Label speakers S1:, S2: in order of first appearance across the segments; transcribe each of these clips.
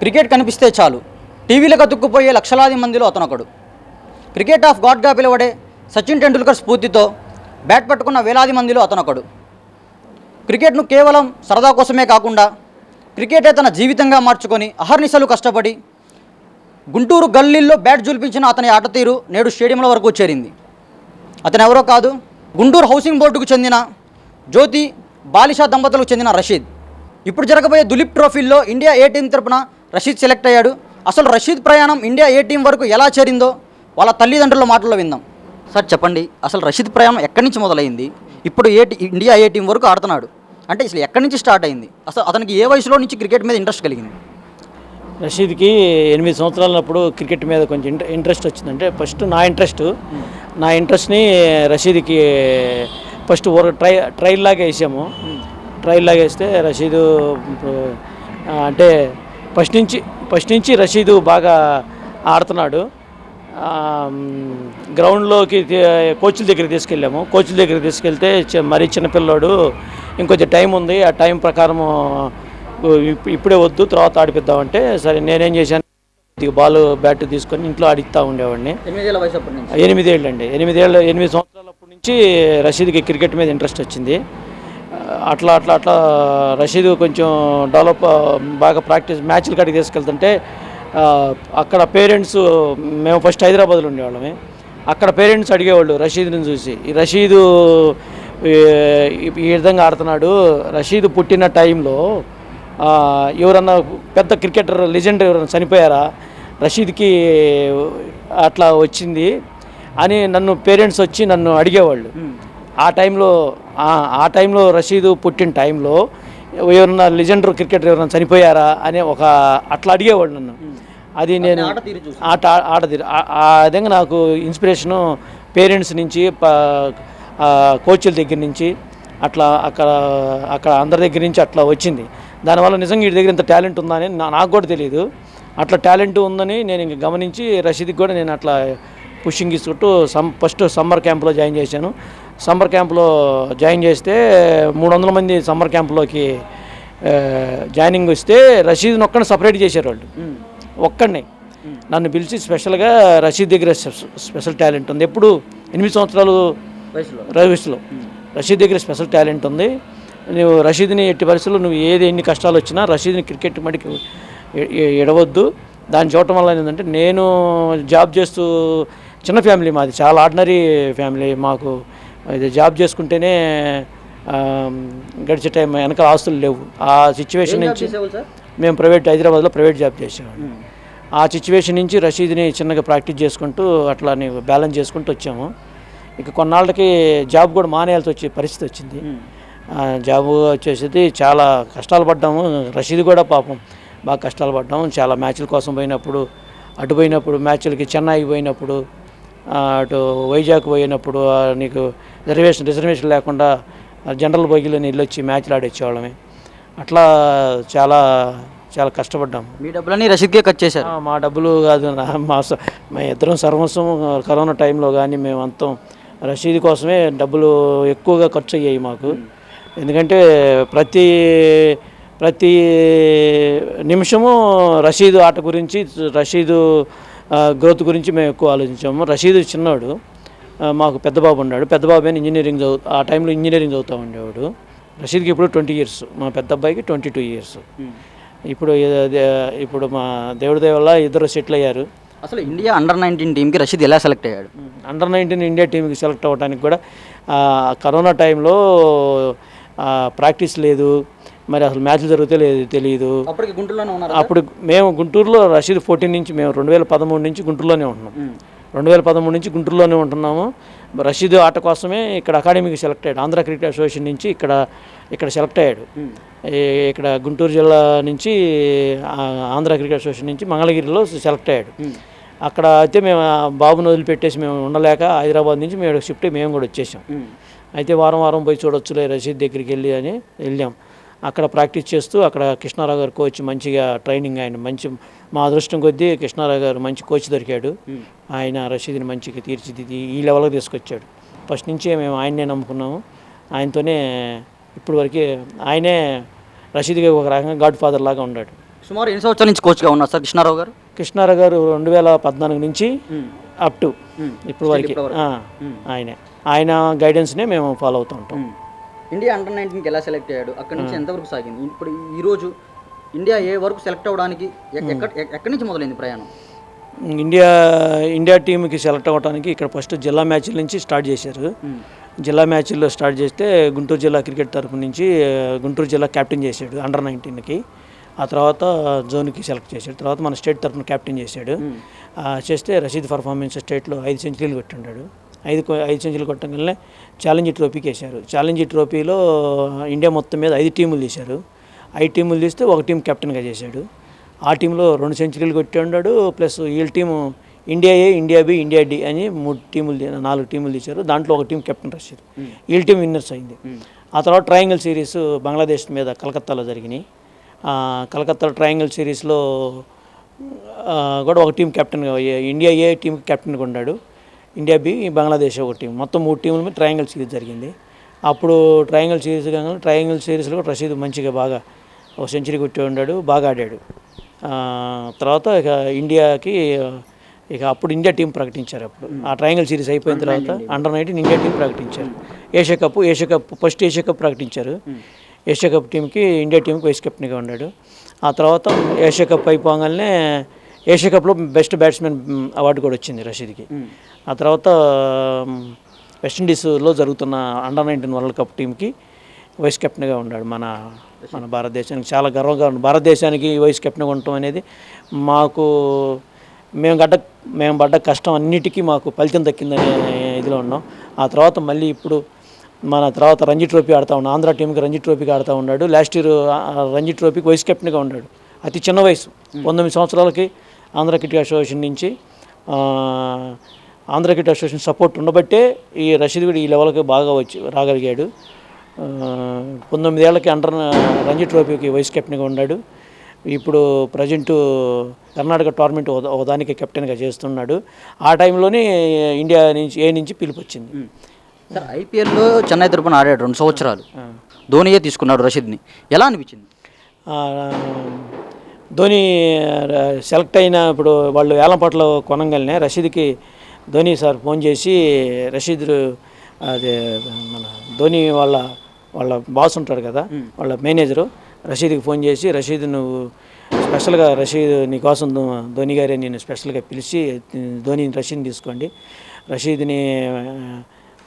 S1: Cricket కనిపిస్తే చాలు. టీవీలకు అతుక్కుపోయే లక్షలాది మందిలో అతనొకడు. క్రికెట్ ఆఫ్ గాడ్గా పిలువడే సచిన్ టెండూల్కర్ స్ఫూర్తితో బ్యాట్ పట్టుకున్న వేలాది మందిలో అతనొకడు. క్రికెట్ను కేవలం సరదా కోసమే కాకుండా క్రికెటే తన జీవితంగా మార్చుకొని అహర్నిశలు కష్టపడి గుంటూరు గల్లీల్లో బ్యాట్ జూల్పించిన అతని ఆట తీరు నేడు స్టేడియంల వరకు చేరింది. అతను ఎవరో కాదు గుంటూరు హౌసింగ్ బోర్డుకు చెందిన జ్యోతి బాలిషా దంపతులకు చెందిన రషీద్. ఇప్పుడు జరగబోయే దులీప్ ట్రోఫీల్లో ఇండియా ఏ టీం తరపున రషీద్ సెలెక్ట్ అయ్యాడు. అసలు రషీద్ ప్రయాణం ఇండియా ఏ టీం వరకు ఎలా చేరిందో వాళ్ళ తల్లిదండ్రుల మాటల్లో విందాం. సార్ చెప్పండి. అసలు రషీద్ ప్రయాణం ఎక్కడి నుంచి మొదలైంది? ఇప్పుడు ఏ టీ- ఇండియా ఏ టీం వరకు ఆడుతున్నాడు? అంటే అసలు ఎక్కడి నుంచి స్టార్ట్ అయింది? అసలు అతనికి ఏ వయసులో నుంచి క్రికెట్ మీద ఇంట్రెస్ట్ కలిగింది?
S2: రషీద్కి ఎనిమిది సంవత్సరాలప్పుడు క్రికెట్ మీద కొంచెం ఇంట్ర ఇంట్రెస్ట్ వచ్చిందంటే ఫస్ట్ నా ఇంట్రెస్ట్. నా ఇంట్రెస్ట్ని రషీద్కి ఫస్ట్ ఒక ట్రై ట్రైల్ లాగా వేసాము. ట్రైల్ లాగా వేస్తే రషీదు అంటే ఫస్ట్ నుంచి ఫస్ట్ నుంచి రషీదు బాగా ఆడుతున్నాడు. గ్రౌండ్లోకి కోచ్ల దగ్గరికి తీసుకెళ్ళాము. కోచ్ల దగ్గరికి తీసుకెళ్తే మరీ చిన్నపిల్లోడు ఇంకొంచెం టైం ఉంది. ఆ టైం ప్రకారము ఇప్- ఇప్పుడే వద్దు తర్వాత ఆడిపిద్దామంటే సరే నేనేం చేశాను బాల్ బ్యాట్ తీసుకొని ఇంట్లో ఆడిస్తూ ఉండేవాడిని.
S1: ఎనిమిదేళ్ళ
S2: అండి ఎనిమిదేళ్ళు ఎనిమిది సంవత్సరాలప్పటి నుంచి రషీద్కి క్రికెట్ మీద ఇంట్రెస్ట్ వచ్చింది. అట్లా అట్లా అట్లా రషీద్ కొంచెం డెవలప్ బాగా ప్రాక్టీస్ మ్యాచ్ల కాడికి తీసుకెళ్తుంటే అక్కడ పేరెంట్స్ మేము ఫస్ట్ హైదరాబాద్లో ఉండేవాళ్ళమే. అక్కడ పేరెంట్స్ అడిగేవాళ్ళు రషీద్ని చూసి. ఈ రషీదు ఈ విధంగా ఆడుతున్నాడు. రషీద్ పుట్టిన టైంలో ఎవరన్నా పెద్ద క్రికెటర్ లెజెండ్ ఎవరైనా చనిపోయారా? రషీద్కి అట్లా వచ్చింది అని నన్ను పేరెంట్స్ వచ్చి నన్ను అడిగేవాళ్ళు. ఆ టైంలో ఆ- టైంలో రషీదు పుట్టిన టైంలో ఎవరన్నా లెజెండర్ క్రికెటర్ ఎవరైనా చనిపోయారా అనే ఒక అట్లా అడిగేవాళ్ళు నన్ను అది నేను
S1: ఆట.
S2: ఆట తీరు. ఆ- విధంగా నాకు ఇన్స్పిరేషను పేరెంట్స్ నుంచి కోచ్ల దగ్గర నుంచి అట్లా అక్కడ అక్కడ అందరి దగ్గర నుంచి అట్లా వచ్చింది దానివల్ల నిజంగా వీడి దగ్గర ఇంత టాలెంట్ ఉందని నాకు కూడా తెలియదు అట్లా టాలెంట్ ఉందని నేను ఇంక గమనించి రషీద్కి కూడా నేను అట్లా పుషింగ్ ఇస్తుంటూ సమ్ ఫస్ట్ సమ్మర్ క్యాంప్లో జాయిన్ చేశాను సమ్మర్ క్యాంప్లో జాయిన్ చేస్తే మూడు వందల మంది సమ్మర్ క్యాంప్లోకి జాయినింగ్ వస్తే రషీద్ని ఒక్కడిని సపరేట్ చేశారు వాళ్ళు. ఒక్కడిని. నన్ను పిలిచి స్పెషల్గా రషీద్ దగ్గర స్పె- స్పెషల్ టాలెంట్ ఉంది. ఎప్పుడు ఎనిమిది సంవత్సరాలు
S1: వయసులో?
S2: రవిస్లో రషీద్ దగ్గర స్పెషల్ టాలెంట్ ఉంది. నువ్వు రషీద్ని ఎట్టి పరిస్థితుల్లో నువ్వు ఏది ఎన్ని కష్టాలు వచ్చినా రషీద్ని క్రికెట్ మడికి ఎడవద్దు. దాన్ని చూడటం వల్ల ఏంటంటే నేను జాబ్ చేస్తూ చిన్న ఫ్యామిలీ మాది. చాలా ఆర్డినరీ ఫ్యామిలీ మాకు. ఇది జాబ్ చేసుకుంటేనే గడిచే టైం వెనకాల ఆస్తులు లేవు. ఆ సిచ్యువేషన్ నుంచి మేము ప్రైవేట్ హైదరాబాద్లో ప్రైవేట్ జాబ్ చేసేవాళ్ళం. ఆ సిచ్యువేషన్ నుంచి రషీద్ని చిన్నగా ప్రాక్టీస్ చేసుకుంటూ అట్లా బ్యాలెన్స్ చేసుకుంటూ వచ్చాము. ఇక కొన్నాళ్ళకి జాబ్ కూడా మానేయాల్సి వచ్చే పరిస్థితి వచ్చింది. జాబ్ వచ్చేసి చాలా కష్టాలు పడ్డాము. రషీద్ కూడా పాపం బాగా కష్టాలు పడ్డాము. చాలా మ్యాచ్ల కోసం పోయినప్పుడు అటు పోయినప్పుడు మ్యాచ్లకి చెన్నైకి పోయినప్పుడు అటు వైజాగ్ పోయినప్పుడు నీకు రిజర్వేషన్ రిజర్వేషన్ లేకుండా జనరల్ బోగిలో నీళ్ళు వచ్చి మ్యాచ్లు ఆడేసేవాళ్ళమే అట్లా చాలా చాలా కష్టపడ్డాము
S1: మీ డబ్బులన్నీ రసీద్కే కట్ చేశారు.
S2: మా డబ్బులు కాదు మా మా ఇద్దరం సర్వస్వం కరోనా టైంలో కానీ మేము అంతం రసీదు కోసమే డబ్బులు ఎక్కువగా ఖర్చు అయ్యాయి మాకు. ఎందుకంటే ప్రతి ప్రతి నిమిషము రషీదు ఆట గురించి రషీదు గ్రోత్ గురించి మేము ఎక్కువ ఆలోచించాము. రషీదు చిన్నవాడు మాకు పెద్ద బాబు ఉన్నాడు. పెద్ద బాబు అని ఇంజనీరింగ్ చదువు ఆ టైంలో ఇంజనీరింగ్ చదువుతూ ఉండేవాడు రషీద్కి ఇప్పుడు ట్వంటీ ఇయర్స్ మా పెద్ద అబ్బాయికి ట్వంటీ టూ ఇయర్స్ ఇప్పుడు ఇది- ఇప్పుడు మా దేవుడి దయ వల్ల ఇద్దరు సెటిల్ అయ్యారు.
S1: అసలు ఇండియా అండర్ నైన్టీన్ టీంకి రషీద్ ఎలా సెలెక్ట్ అయ్యాడు?
S2: అండర్ నైన్టీన్ ఇండియా టీంకి సెలెక్ట్ అవ్వడానికి కూడా కరోనా టైంలో ప్రాక్టీస్ లేదు. మరి అసలు మ్యాచ్లు జరిగితే లేదు తెలియదు
S1: అప్పటికి గుంటూరులోనే ఉన్నారు
S2: అప్పుడు మేము గుంటూరులో రషీద్ ఫోర్టీన్ నుంచి మేము రెండు వేల పదమూడు నుంచి గుంటూరులోనే ఉంటున్నాం. రెండు వేల పదమూడు నుంచి గుంటూరులోనే ఉంటున్నాము. రషీద్ ఆట కోసమే ఇక్కడ అకాడమీకి సెలెక్ట్ అయ్యాడు. ఆంధ్ర క్రికెట్ అసోసియేషన్ నుంచి ఇక్కడ ఇక్కడ సెలెక్ట్ అయ్యాడు. ఈ- ఇక్కడ గుంటూరు జిల్లా నుంచి ఆంధ్ర క్రికెట్ అసోసియేషన్ నుంచి మంగళగిరిలో సెలెక్ట్ అయ్యాడు. అక్కడ అయితే మేము బాబుని వదిలిపెట్టేసి మేము ఉండలేక హైదరాబాద్ నుంచి మేము షిఫ్ట్ మేము కూడా వచ్చేసాం. అయితే వారం వారం పోయి చూడొచ్చులే రషీద్ దగ్గరికి వెళ్ళి అని వెళ్ళాం. అక్కడ ప్రాక్టీస్ చేస్తూ అక్కడ కృష్ణారావు గారు కోచ్ మంచిగా ట్రైనింగ్ ఆయన మంచి మా అదృష్టం కొద్దీ కృష్ణారావు గారు మంచి కోచ్ దొరికాడు. ఆయన రషీద్ని మంచిగా తీర్చిదిద్ది ఈ లెవెల్కి తీసుకొచ్చాడు. ఫస్ట్ నుంచే మేము ఆయన్నే నమ్ముకున్నాము. ఆయనతోనే ఇప్పుడు వరకు ఆయనే రషీద్కి ఒక రకంగా గాడ్ ఫాదర్ లాగా ఉన్నాడు.
S1: సుమారు ఎన్ని సంవత్సరాల నుంచి కోచ్గా ఉన్నారు సార్ కృష్ణారావు గారు?
S2: కృష్ణారావు గారు రెండు వేల పద్నాలుగు నుంచి అప్ టు. ఇప్పుడు వరకు ఆయనే. ఆయన గైడెన్స్నే మేము ఫాలో అవుతూ ఉంటాం.
S1: ఇండియా అండర్ నైన్టీన్కి ఎలా సెలెక్ట్ అయ్యాడు? అక్కడి నుంచి ఎంతవరకు సాగింది? ఇప్పుడు ఈ రోజు ఇండియా ఏ వరకు సెలెక్ట్ అవ్వడానికి ఎ- ఎక్కడ ఎక్కడి నుంచి మొదలైంది ప్రయాణం?
S2: ఇండియా ఇండియా టీంకి సెలెక్ట్ అవ్వడానికి ఇక్కడ ఫస్ట్ జిల్లా మ్యాచ్ల నుంచి స్టార్ట్ చేశారు. జిల్లా మ్యాచ్ల్లో స్టార్ట్ చేస్తే గుంటూరు జిల్లా క్రికెట్ తరపు నుంచి గుంటూరు జిల్లా కెప్టెన్ చేశాడు అండర్ నైన్టీన్కి ఆ తర్వాత జోన్కి సెలెక్ట్ చేశాడు. తర్వాత మన స్టేట్ తరపున కెప్టెన్ చేశాడు. చేస్తే రషీద్ పర్ఫార్మెన్స్ స్టేట్లో ఐదు సెంచరీలు కొట్టిండాడు ఐదు ఐదు సెంచరీలు కొట్టగానే ఛాలెంజ్ ట్రోఫీకి వేశారు ఛాలెంజ్ ట్రోఫీలో ఇండియా మొత్తం మీద ఐదు టీములు తీశారు. ఐదు టీములు తీస్తే ఒక టీం కెప్టెన్గా చేశాడు. ఆ టీంలో రెండు సెంచరీలు కొట్టి ఉన్నాడు ప్లస్ వీళ్ళ team India A India B India D అని మూడు టీములు నాలుగు టీములు తీశారు. దాంట్లో ఒక టీం కెప్టెన్ రషీద్. వీళ్ళ టీం విన్నర్స్ అయింది. ఆ తర్వాత ట్రయాంగిల్ సిరీస్ బంగ్లాదేశ్ మీద కలకత్తాలో జరిగినాయి. ఆ, కలకత్తా ట్రయాంగిల్ సిరీస్లో కూడా ఒక టీం కెప్టెన్గా ఏ- ఇండియా ఏ టీంకి కెప్టెన్గా ఉన్నాడు ఇండియా బి బంగ్లాదేశ్ ఒక టీం. మొత్తం మూడు టీముల మీద ట్రయాంగిల్ సిరీస్ జరిగింది. అప్పుడు ట్రయాంగిల్ సిరీస్ కాగానే ట్రయాంగిల్ సిరీస్లో కూడా రషీద్ మంచిగా బాగా ఒక సెంచరీ కొట్టి ఉన్నాడు బాగా ఆడాడు. తర్వాత ఇక ఇండియాకి ఇక అప్పుడు ఇండియా టీం ప్రకటించారు అప్పుడు. ఆ ట్రయాంగిల్ సిరీస్ అయిపోయిన తర్వాత అండర్ నైన్టీన్ ఇండియా టీం ప్రకటించారు. Asia cup Asia cup first Asia cup ప్రకటించారు. ఏషియా కప్ టీంకి ఇండియా టీంకి వైస్ కెప్టెన్గా ఉన్నాడు ఆ తర్వాత ఏషియా కప్ అయిపోగానే ఏషియా కప్లో బెస్ట్ బ్యాట్స్మెన్ అవార్డు కూడా వచ్చింది రషీద్కి. ఆ తర్వాత వెస్టిండీస్లో జరుగుతున్న అండర్ నైన్టీన్ వరల్డ్ కప్ టీంకి వైస్ కెప్టెన్గా ఉన్నాడు మన మన భారతదేశానికి. చాలా గర్వంగా ఉంది భారతదేశానికి వైస్ కెప్టెన్గా ఉండటం అనేది మాకు మేము గడ్డ మేము పడ్డ కష్టం అన్నిటికీ మాకు ఫలితం దక్కిందనే ఇదిలో ఉన్నాం. ఆ తర్వాత మళ్ళీ ఇప్పుడు మన తర్వాత రంజీ ట్రోఫీ ఆడుతూ ఉన్నాడు. ఆంధ్ర టీంకి రంజీ ట్రోఫీకి ఆడుతూ ఉన్నాడు. లాస్ట్ ఇయర్ రంజీ ట్రోఫీకి వైస్ కెప్టెన్గా ఉన్నాడు. అతి చిన్న వయసు. పంతొమ్మిది సంవత్సరాలకి ఆంధ్ర క్రికెట్ అసోసియేషన్ నుంచి ఆ, ఆంధ్ర క్రికెట్ అసోసియేషన్ సపోర్ట్ ఉండబట్టే ఈ రషీద్ కూడా ఈ లెవెల్కి బాగా వచ్చి రాగలిగాడు. పంతొమ్మిదేళ్ళకి అండర్ రంజీ ట్రోఫీకి వైస్ కెప్టెన్గా ఉన్నాడు ఇప్పుడు ప్రజెంట్ కర్ణాటక టోర్నమెంట్ ఒకదానికి కెప్టెన్గా చేస్తున్నాడు. ఆ టైంలోనే ఇండియా నుంచి ఏ నుంచి పిలుపు వచ్చింది
S1: సార్ ఐపీఎల్లో చెన్నై తరపున ఆడాడు రెండు సంవత్సరాలు. ధోనియే తీసుకున్నాడు రషీద్ని. ఎలా అనిపించింది?
S2: ధోని సెలెక్ట్ అయిన ఇప్పుడు వాళ్ళు వేలంపాట్లో కొనంగానే రషీద్కి ధోని సార్ ఫోన్ చేసి రషీద్ అదే మన ధోని వాళ్ళ వాళ్ళ బాస్ ఉంటాడు కదా వాళ్ళ మేనేజరు రషీద్కి ఫోన్ చేసి రషీద్ నువ్వు స్పెషల్గా రషీద్ నీకోసం ధోని గారే నేను స్పెషల్గా పిలిచి ధోని రషీద్ని తీసుకోండి. రషీద్ని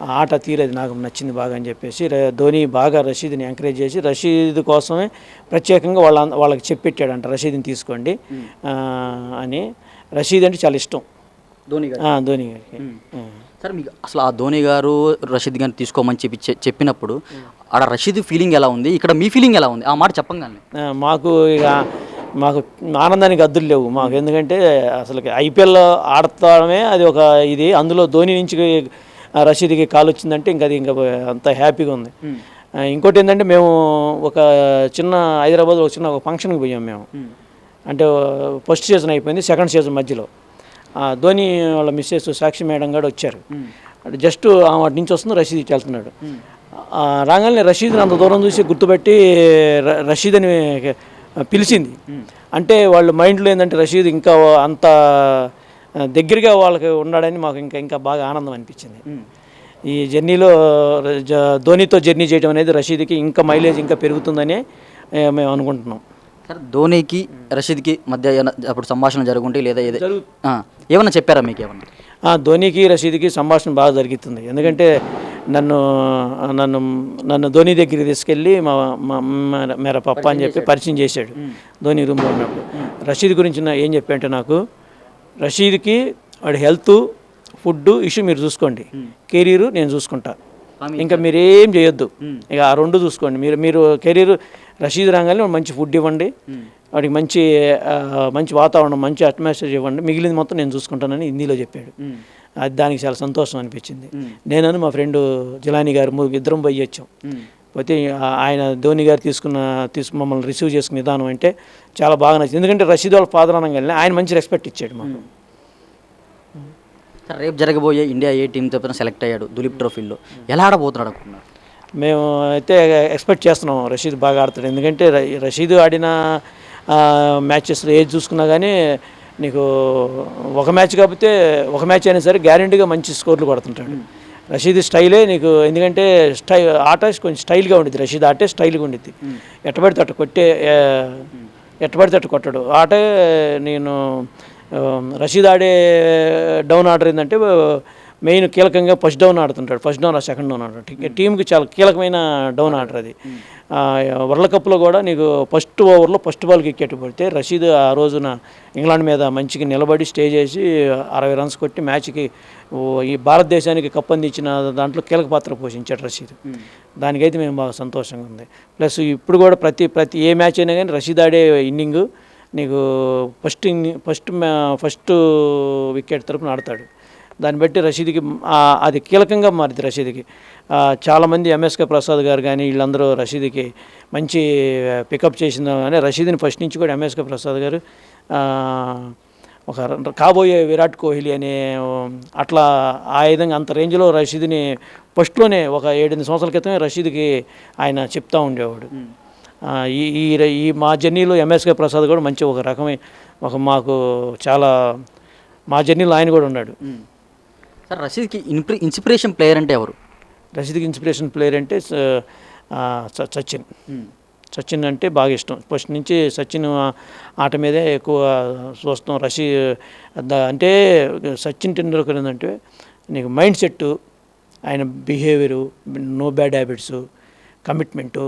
S2: ఆట తీరేది నాకు నచ్చింది బాగా అని చెప్పేసి ధోని బాగా రషీద్ని ఎంకరేజ్ చేసి రషీద్ కోసమే ప్రత్యేకంగా వాళ్ళ వాళ్ళకి చెప్పెట్టాడంట రషీద్ని తీసుకోండి. అని. రషీద్ అంటే చాలా ఇష్టం.
S1: ధోని గారు
S2: ధోని గారికి.
S1: సార్ మీకు అసలు ఆ ధోని గారు రషీద్ గారిని తీసుకోమని చెప్పి చెప్పినప్పుడు ఆడ రషీద్ ఫీలింగ్ ఎలా ఉంది? ఇక్కడ మీ ఫీలింగ్ ఎలా ఉంది? ఆ మాట చెప్పంగానే.
S2: మాకు ఇక మాకు ఆనందానికి అద్దులు లేవు మాకు. ఎందుకంటే అసలు ఐపీఎల్ ఆడతామే అది ఒక ఇది. అందులో ధోని నుంచి రషీద్కి కాల్ వచ్చిందంటే ఇంకా అది ఇంకా అంత హ్యాపీగా ఉంది. ఇంకోటి ఏంటంటే మేము ఒక చిన్న హైదరాబాద్ ఒక చిన్న ఒక ఫంక్షన్కి పోయాం మేము. అంటే ఫస్ట్ సీజన్ అయిపోయింది సెకండ్ సీజన్ మధ్యలో. ధోని వాళ్ళ మిస్సెస్ సాక్షి మేడం కూడా వచ్చారు. జస్ట్ వాటి నుంచి వస్తుంది రషీద్ ఇటు వెళ్తున్నాడు. రాగానే రషీద్ని అంత దూరం చూసి గుర్తుపెట్టి ర- రషీద్ అని పిలిచింది. అంటే వాళ్ళ మైండ్లో ఏంటంటే రషీద్ ఇంకా అంత దగ్గరగా వాళ్ళకి ఉన్నాడని మాకు ఇంకా ఇంకా బాగా ఆనందం అనిపించింది. ఈ జర్నీలో జ- ధోనితో జర్నీ చేయడం అనేది రషీద్కి ఇంకా మైలేజ్ ఇంకా పెరుగుతుందని మేము అనుకుంటున్నాం.
S1: సార్ ధోనికి రషీద్కి మధ్య అప్పుడు సంభాషణ జరుగుంటే లేదా ఏదో? ఏమన్నా చెప్పారా మీకు ఏమన్నా?
S2: ధోనికి రషీద్కి సంభాషణ బాగా జరుగుతుంది. ఎందుకంటే నన్ను నన్ను నన్ను ధోని దగ్గరికి తీసుకెళ్ళి మా మా మేర- పప్ప అని చెప్పి పరిచయం చేశాడు ధోని రూమ్లో ఉన్నప్పుడు. రషీద్ గురించి నా ఏం చెప్పంటే నాకు రషీద్కి వాడి హెల్త్ ఫుడ్ ఇష్యూ మీరు చూసుకోండి. కెరీర్ నేను చూసుకుంటా. ఇంకా మీరు చేయొద్దు. ఇక ఆ రెండు చూసుకోండి. మీరు మీరు కెరీర్ రషీద్ రాగానే మంచి ఫుడ్ ఇవ్వండి. వాడికి మంచి మంచి వాతావరణం మంచి అట్మాస్ఫియర్ ఇవ్వండి. మిగిలింది మొత్తం నేను చూసుకుంటానని హిందీలో చెప్పాడు. అది దానికి చాలా సంతోషం అనిపించింది. నేనను మా ఫ్రెండ్ జిలాని గారు ఇద్దరం పోయి వచ్చాం. పోతే ఆయన ధోని గారు తీసుకున్న తీసుకు మమ్మల్ని రిసీవ్ చేసుకున్న విధానం అంటే చాలా బాగా నచ్చింది. ఎందుకంటే రషీద్ వాళ్ళ ఫాదర్ అనగానే ఆయన మంచి రెస్పెక్ట్ ఇచ్చాడు మాకు.
S1: సార్ రేపు జరగబోయే ఇండియా ఏ టీం తరపున సెలెక్ట్ అయ్యాడు దులీప్ ట్రోఫీలో ఎలా ఆడబోతున్నాడు అనుకున్నారు?
S2: మేము అయితే ఎక్స్పెక్ట్ చేస్తున్నాం రషీద్ బాగా ఆడతాడు. ఎందుకంటే రషీద్ ఆడిన మ్యాచెస్లో ఏది చూసుకున్నా కానీ నీకు ఒక మ్యాచ్ కాకపోతే ఒక మ్యాచ్ అయినా సరే గ్యారంటీగా మంచి స్కోర్లు కొడుతుంటాడు. రషీద్ స్టైలే నీకు ఎందుకంటే స్టై ఆట కొంచెం స్టైల్గా ఉండిద్ది. రషీద్ ఆటే స్టైల్గా ఉండిద్ది. ఎట్టబడితే అట్ట కొట్టే ఎట్టబడితే అట్ట కొట్టాడు. ఆటే నేను రషీద్ ఆడే డౌన్ ఆర్డర్ ఏంటంటే మెయిన్ కీలకంగా ఫస్ట్ డౌన్ ఆడుతుంటాడు. ఫస్ట్ డౌన్ సెకండ్ డౌన్ ఆడుతాడు టీంకి చాలా కీలకమైన డౌన్ ఆర్డర్ అది. వరల్డ్ కప్లో కూడా నీకు ఫస్ట్ ఓవర్లో ఫస్ట్ బాల్కి వికెట్ పడితే రషీద్ ఆ రోజున ఇంగ్లాండ్ మీద మంచిగా నిలబడి స్టే చేసి అరవై రన్స్ కొట్టి మ్యాచ్కి ఈ భారతదేశానికి కప్ అందించిన దాంట్లో కీలక పాత్ర పోషించాడు రషీద్. దానికైతే మేము బాగా సంతోషంగా ఉంది. ప్లస్ ఇప్పుడు కూడా ప్రతి ప్రతి ఏ మ్యాచ్ అయినా కానీ రషీద్ ఆడే ఇన్నింగ్ నీకు ఫస్ట్ ఫస్ట్ ఫస్ట్ వికెట్ తరపున ఆడతాడు. దాన్ని బట్టి రషీద్కి అది కీలకంగా మారింది రషీద్కి. చాలామంది ఎంఎస్కే ప్రసాద్ గారు కానీ వీళ్ళందరూ రషీద్కి మంచి పికప్ చేసిన కానీ రషీద్ని ఫస్ట్ నుంచి కూడా ఎంఎస్కే ప్రసాద్ గారు ఒక ర- కాబోయే విరాట్ కోహ్లీ అనే అట్లా ఆ విధంగా అంత రేంజ్లో రషీద్ని ఫస్ట్లోనే ఒక ఏడెనిమిది సంవత్సరాల క్రితమే రషీద్కి ఆయన చెప్తా ఉండేవాడు. ఈ ఈ మా జర్నీలో ఎంఎస్కే ప్రసాద్ కూడా మంచి ఒక రకమైన ఒక మాకు చాలా మా జర్నీలో ఆయన కూడా ఉన్నాడు.
S1: సార్ రషీద్కి ఇన్ప్రి ఇన్స్పిరేషన్ ప్లేయర్ అంటే ఎవరు?
S2: రషీద్కి ఇన్స్పిరేషన్ ప్లేయర్ అంటే సచిన్. సచిన్ అంటే బాగా ఇష్టం. ఫస్ట్ నుంచి సచిన్ ఆట మీదే ఎక్కువ చూస్తాం. రషీ అంటే సచిన్ టెండూల్కర్ ఏంటంటే నీకు మైండ్ సెట్ ఆయన behaviour no bad habits commitment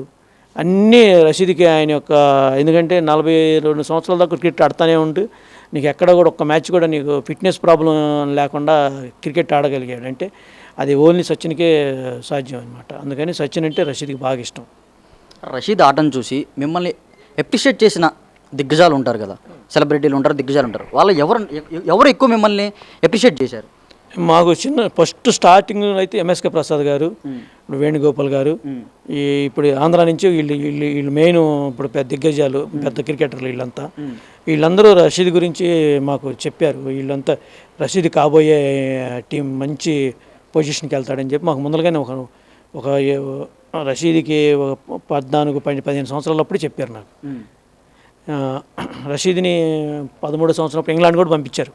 S2: అన్నీ రషీద్కి ఆయన యొక్క ఎందుకంటే నలభై రెండు సంవత్సరాల దాకా క్రికెట్ ఆడుతూనే ఉంటూ నీకు ఎక్కడ కూడా ఒక్క మ్యాచ్ కూడా నీకు ఫిట్నెస్ ప్రాబ్లం లేకుండా క్రికెట్ ఆడగలిగాడు. అంటే అది ఓన్లీ సచిన్కే సాధ్యం అనమాట అందుకని సచిన్ అంటే రషీద్కి బాగా ఇష్టం.
S1: రషీద్ ఆటను చూసి మిమ్మల్ని ఎప్రిషియేట్ చేసిన దిగ్గజాలు ఉంటారు కదా. సెలబ్రిటీలు ఉంటారు దిగ్గజాలు ఉంటారు. వాళ్ళు ఎవరు ఎవరు ఎక్కువ మిమ్మల్ని ఎప్రిషియేట్ చేశారు?
S2: మాకు చిన్న ఫస్ట్ స్టార్టింగ్ అయితే ఎంఎస్కే ప్రసాద్ గారు ఇప్పుడు వేణుగోపాల్ గారు ఈ ఇప్పుడు ఆంధ్ర నుంచి వీళ్ళు వీళ్ళు వీళ్ళు మెయిన్ ఇప్పుడు పెద్ద దిగ్గజాలు పెద్ద క్రికెటర్లు వీళ్ళంతా. వీళ్ళందరూ రషీద్ గురించి మాకు చెప్పారు. వీళ్ళంతా రషీద్ కాబోయే టీం మంచి పొజిషన్కి వెళ్తాడని చెప్పి మాకు ముందరగానే ఒక ఒక రషీద్కి ఒక పద్నాలుగు పది పదిహేను సంవత్సరాలప్పుడు చెప్పారు నాకు. రషీద్ని పదమూడు సంవత్సరం ఇంగ్లాండ్ కూడా పంపించారు.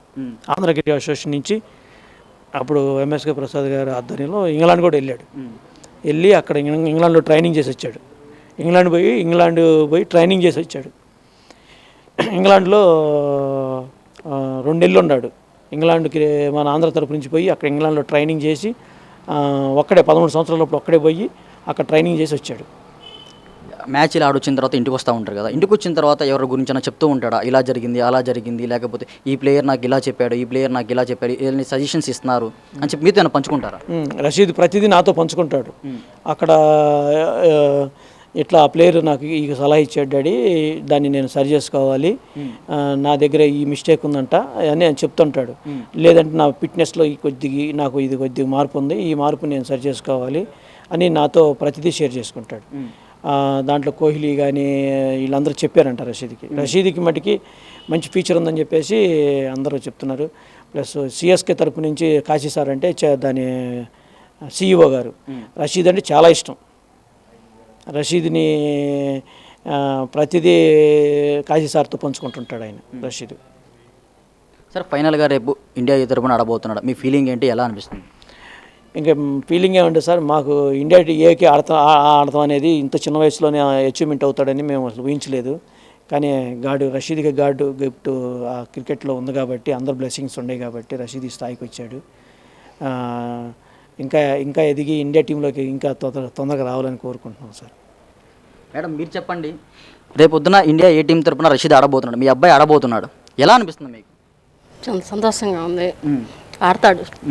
S2: ఆంధ్ర క్రికెట్ అసోసియేషన్ నుంచి అప్పుడు ఎంఎస్కే ప్రసాద్ గారి ఆధ్వర్యంలో ఇంగ్లాండ్ కూడా వెళ్ళాడు. వెళ్ళి అక్కడ ఇంగ్లాండ్లో ట్రైనింగ్ చేసి వచ్చాడు. ఇంగ్లాండ్ పోయి ఇంగ్లాండ్ పోయి ట్రైనింగ్ చేసి వచ్చాడు. ఇంగ్లాండ్లో ఆ, రెండేళ్ళు ఉన్నాడు. ఇంగ్లాండ్కి మన ఆంధ్ర తరపు నుంచి పోయి అక్కడ ఇంగ్లాండ్లో ట్రైనింగ్ చేసి ఒక్కడే పదమూడు సంవత్సరాలప్పుడు ఒక్కడే పోయి అక్కడ ట్రైనింగ్ చేసి వచ్చాడు.
S1: మ్యాచ్ ఇలా ఆడొచ్చిన తర్వాత ఇంటికి వస్తూ ఉంటారు కదా. ఇంటికి వచ్చిన తర్వాత ఎవరి గురించి చెప్తూ ఉంటాడా? ఇలా జరిగింది అలా జరిగింది లేకపోతే ఈ ప్లేయర్ నాకు ఇలా చెప్పాడు ఈ ప్లేయర్ నాకు ఇలా చెప్పాడు వీళ్ళని సజెషన్స్ ఇస్తున్నారు అని చెప్పి మీతో పంచుకుంటారా?
S2: రషీద్ ప్రతిదీ నాతో పంచుకుంటాడు. అక్కడ ఇట్లా ఆ ప్లేయర్ నాకు ఈ సలహా ఇచ్చాడు డాడీ దాన్ని నేను సరి చేసుకోవాలి. నా దగ్గర ఈ మిస్టేక్ ఉందంట అని ఆయన చెప్తుంటాడు. లేదంటే నా ఫిట్నెస్లో ఈ కొద్దిగా నాకు ఇది కొద్దిగా మార్పు ఉంది ఈ మార్పు నేను సరి చేసుకోవాలి అని నాతో ప్రతిదీ షేర్ చేసుకుంటాడు. దాంట్లో కోహ్లీ కానీ వీళ్ళందరూ చెప్పారంట రషీద్కి. రషీద్కి మటుకి మంచి ఫీచర్ ఉందని చెప్పేసి అందరూ చెప్తున్నారు. ప్లస్ సిఎస్కే తరపు నుంచి కాశీ సార్ అంటే దాని సిఇఓ గారు. రషీద్ అంటే చాలా ఇష్టం. రషీద్ని ప్రతిదీ కాశీ సార్తో పంచుకుంటుంటాడు ఆయన రషీద్.
S1: సార్ ఫైనల్గా రేపు ఇండియా ఈ తరపున ఆడబోతున్నాడు. మీ ఫీలింగ్ ఏంటి? ఎలా అనిపిస్తుంది?
S2: ఇంకా ఫీలింగ్ ఏమంటే సార్. మాకు ఇండియా ఏకి ఆడతా ఆ- ఆడతాం అనేది ఇంత చిన్న వయసులోనే అచీవ్మెంట్ అవుతాడని మేము అసలు ఊహించలేదు. కానీ గాడు రషీద్కి గాడు గిఫ్ట్ ఆ క్రికెట్లో ఉంది కాబట్టి అందరు బ్లెస్సింగ్స్ ఉన్నాయి కాబట్టి రషీద్ ఈ స్థాయికి వచ్చాడు. ఆ, ఇంకా ఇంకా ఎదిగి ఇండియా టీంలోకి ఇంకా తొందర తొందరగా రావాలని కోరుకుంటున్నాం సార్.
S1: మేడం మీరు చెప్పండి. రేపు పొద్దున ఇండియా ఏ టీం తరపున రషీద్ ఆడబోతున్నాడు? మీ అబ్బాయి ఆడబోతున్నాడు. ఎలా అనిపిస్తుంది మీకు?
S3: చాలా సంతోషంగా ఉంది. ఆడతాడు.